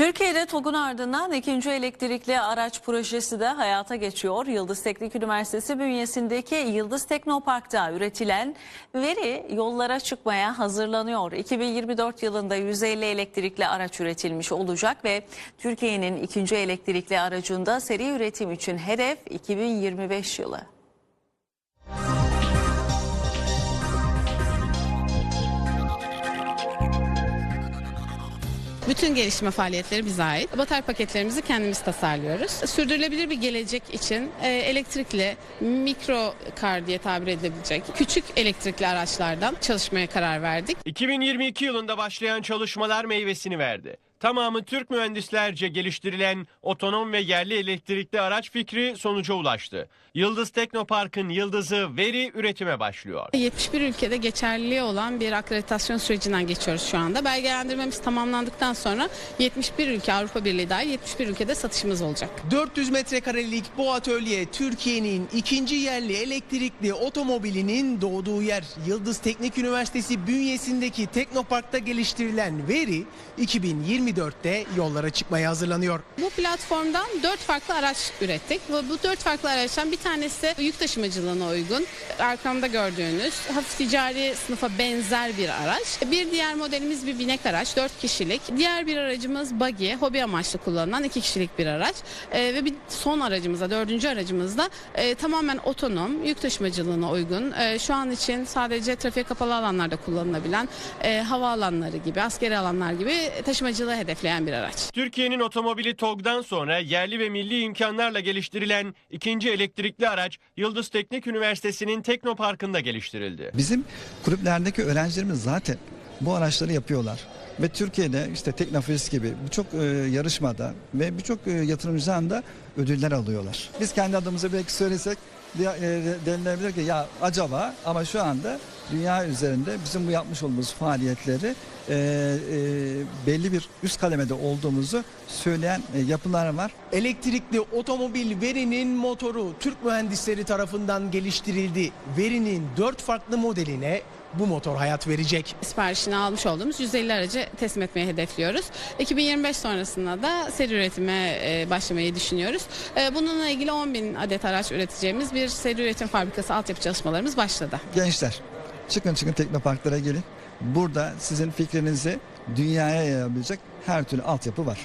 Türkiye'de TOG'un ardından ikinci elektrikli araç projesi de hayata geçiyor. Yıldız Teknik Üniversitesi bünyesindeki Yıldız Teknopark'ta üretilen veri yollara çıkmaya hazırlanıyor. 2024 yılında 150 elektrikli araç üretilmiş olacak ve Türkiye'nin ikinci elektrikli aracında seri üretim için hedef 2025 yılı. Bütün gelişme faaliyetleri bize ait. Batarya paketlerimizi kendimiz tasarlıyoruz. Sürdürülebilir bir gelecek için e, elektrikli mikro kar diye tabir edilebilecek küçük elektrikli araçlardan çalışmaya karar verdik. 2022 yılında başlayan çalışmalar meyvesini verdi. Tamamı Türk mühendislerce geliştirilen otonom ve yerli elektrikli araç fikri sonuca ulaştı. Yıldız Teknopark'ın yıldızı veri üretime başlıyor. 71 ülkede geçerliliği olan bir akreditasyon sürecinden geçiyoruz şu anda. Belgelendirmemiz tamamlandıktan sonra 71 ülke Avrupa Birliği dahil 71 ülkede satışımız olacak. 400 metrekarelik bu atölye Türkiye'nin ikinci yerli elektrikli otomobilinin doğduğu yer. Yıldız Teknik Üniversitesi bünyesindeki Teknopark'ta geliştirilen veri 2024'te yollara çıkmaya hazırlanıyor. Bu platformdan 4 farklı araç ürettik ve bu 4 farklı araçtan bir tanesi yük taşımacılığına uygun. Arkamda gördüğünüz hafif ticari sınıfa benzer bir araç. Bir diğer modelimiz bir binek araç 4 kişilik. Diğer bir aracımız buggy hobi amaçlı kullanılan 2 kişilik bir araç. Ee, ve bir son aracımızda dördüncü aracımızda e, tamamen otonom yük taşımacılığına uygun. E, şu an için sadece trafiğe kapalı alanlarda kullanılabilen e, hava alanları gibi askeri alanlar gibi taşımacılığı hedefleyen bir araç. Türkiye'nin otomobili TOG'dan sonra yerli ve milli imkanlarla geliştirilen ikinci elektrikli araç Yıldız Teknik Üniversitesi'nin Teknopark'ında geliştirildi. Bizim kulüplerdeki öğrencilerimiz zaten bu araçları yapıyorlar. Ve Türkiye'de işte Teknofest gibi birçok e, yarışmada ve birçok e, yatırımcıdan da ödüller alıyorlar. Biz kendi adımıza belki söylesek e, denilebilir ki ya acaba ama şu anda dünya üzerinde bizim bu yapmış olduğumuz faaliyetleri e, e, belli bir üst kademede olduğumuzu söyleyen e, yapılar var. Elektrikli otomobil verinin motoru Türk mühendisleri tarafından geliştirildi. Verinin 4 farklı modeline bu motor hayat verecek. siparişini almış olduğumuz 150 aracı teslim etmeyi hedefliyoruz. 2025 sonrasında da seri üretime e, başlamayı düşünüyoruz. E, Bununla ilgili 10 bin adet araç üreteceğimiz bir seri üretim fabrikası altyapı çalışmalarımız başladı. Gençler çıkın çıkın teknoparklara gelin. Burada sizin fikrinizi dünyaya yayabilecek her türlü altyapı var.